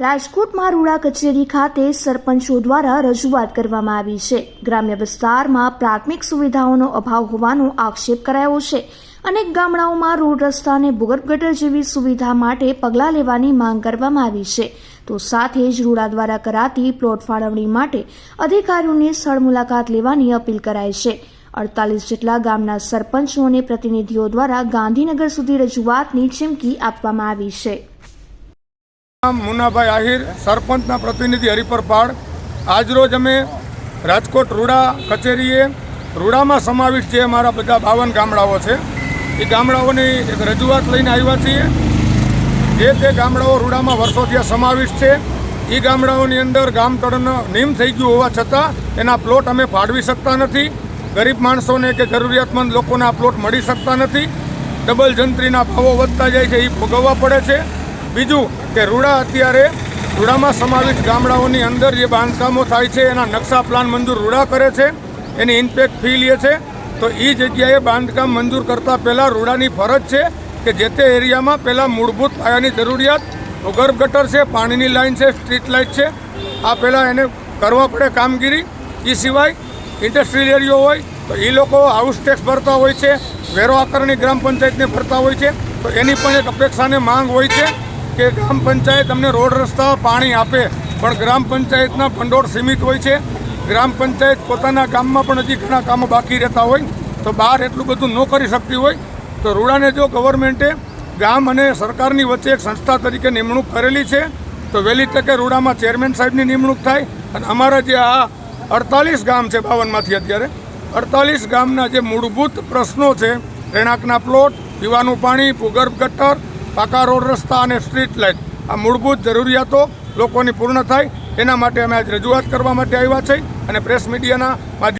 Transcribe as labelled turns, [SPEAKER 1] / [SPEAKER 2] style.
[SPEAKER 1] રાજકોટમાં રૂડા કચેરી ખાતે સરપંચો દ્વારા રજૂઆત કરવામાં આવી છે. ગ્રામ્ય વિસ્તારમાં પ્રાથમિક સુવિધાઓનો અભાવ હોવાનો આક્ષેપ કરાયો છે અનેક ગામડાઓમાં રોડ રસ્તા અને ભૂગર્ભ ગટર જેવી સુવિધા માટે પગલાં લેવાની માંગ કરવામાં આવી છે. તો સાથે જ રૂડા દ્વારા કરાતી પ્લોટ ફાળવણી માટે અધિકારીઓની સ્થળ મુલાકાત લેવાની અપીલ કરાઈ છે. અડતાલીસ જેટલા ગામના સરપંચો અને પ્રતિનિધિઓ દ્વારા ગાંધીનગર સુધી રજૂઆતની ચીમકી આપવામાં આવી છે.
[SPEAKER 2] મુનાભાઈ આહિર, સરપંચના પ્રતિનિધિ હરિપર પાડ આજરોજ અમે રાજકોટ રૂડા કચેરીએ, રૂડામાં સમાવિષ્ટ જે અમારા બધા બાવન ગામડાઓ છે. એ ગામડાઓની એક રજૂઆત લઈને આવ્યા છીએ. જે તે ગામડાઓ રૂડામાં વર્ષોથી સમાવિષ્ટ છે, એ ગામડાઓની અંદર ગામ તળનો નિયમ થઈ ગયું હોવા છતાં એના પ્લોટ અમે ફાળવી શકતા નથી. ગરીબ માણસોને કે જરૂરિયાતમંદ લોકોને પ્લોટ મળી શકતા નથી. ડબલ જંત્રીના ભાવો વધતા જાય છે, એ ભોગવવા પડે છે. બીજું કે રૂડા અત્યારે રૂડામાં સમાવિષ્ટ ગામડાઓની અંદર જે બાંધકામો થાય છે, એના નકશા પ્લાન મંજૂર રૂડા કરે છે, એની ઇમ્પેક્ટ ફી લે છે, તો એ જગ્યાએ બાંધકામ મંજૂર કરતાં પહેલાં રૂડાની ફરજ છે કે જે તે એરિયામાં પહેલાં મૂળભૂત પાયાની જરૂરિયાત, ભૂગર્ભ ગટર છે, પાણીની લાઈન છે, સ્ટ્રીટ લાઇટ છે, આ પહેલાં એને કરવા પડે કામગીરી. એ સિવાય ઇન્ડસ્ટ્રીયલ એરિયો હોય, તો એ લોકો હાઉસ ટેક્સ ભરતા હોય છે, વેરો આકારણી ગ્રામ પંચાયતને ભરતા હોય છે, તો એની પણ એક અપેક્ષાને માંગ હોય છે. કે ગ્રામ પંચાયત અમને રોડ રસ્તા પાણી આપે, પણ ગ્રામ પંચાયતના ભંડોળ સીમિત હોય છે. ગ્રામ પંચાયત પોતાના ગામમાં પણ હજી ઘણા કામો બાકી રહેતા હોય, તો બહાર એટલું બધું ન કરી શકતી હોય. તો રૂડાને જો ગવર્મેન્ટે ગામ અને સરકારની વચ્ચે એક સંસ્થા તરીકે નિમણૂક કરેલી છે, તો વહેલી તકે રૂડામાં ચેરમેન સાહેબની નિમણૂક થાય. અને અમારા જે આ અડતાલીસ ગામ છે બાવનમાંથી અત્યારે, અડતાલીસ ગામના જે મૂળભૂત પ્રશ્નો છે રહેણાંકના પ્લોટ, પીવાનું પાણી, ભૂગર્ભ ગટર પાકા રોડ રસ્તા અને સ્ટ્રીટ લાઇટ. આ મૂળભૂત જરૂરિયાતો લોકોની પૂર્ણ થાય. એના માટે અમે આજ રજૂઆત કરવા માટે આવ્યા છે અને પ્રેસ મીડિયાના માધ્યમ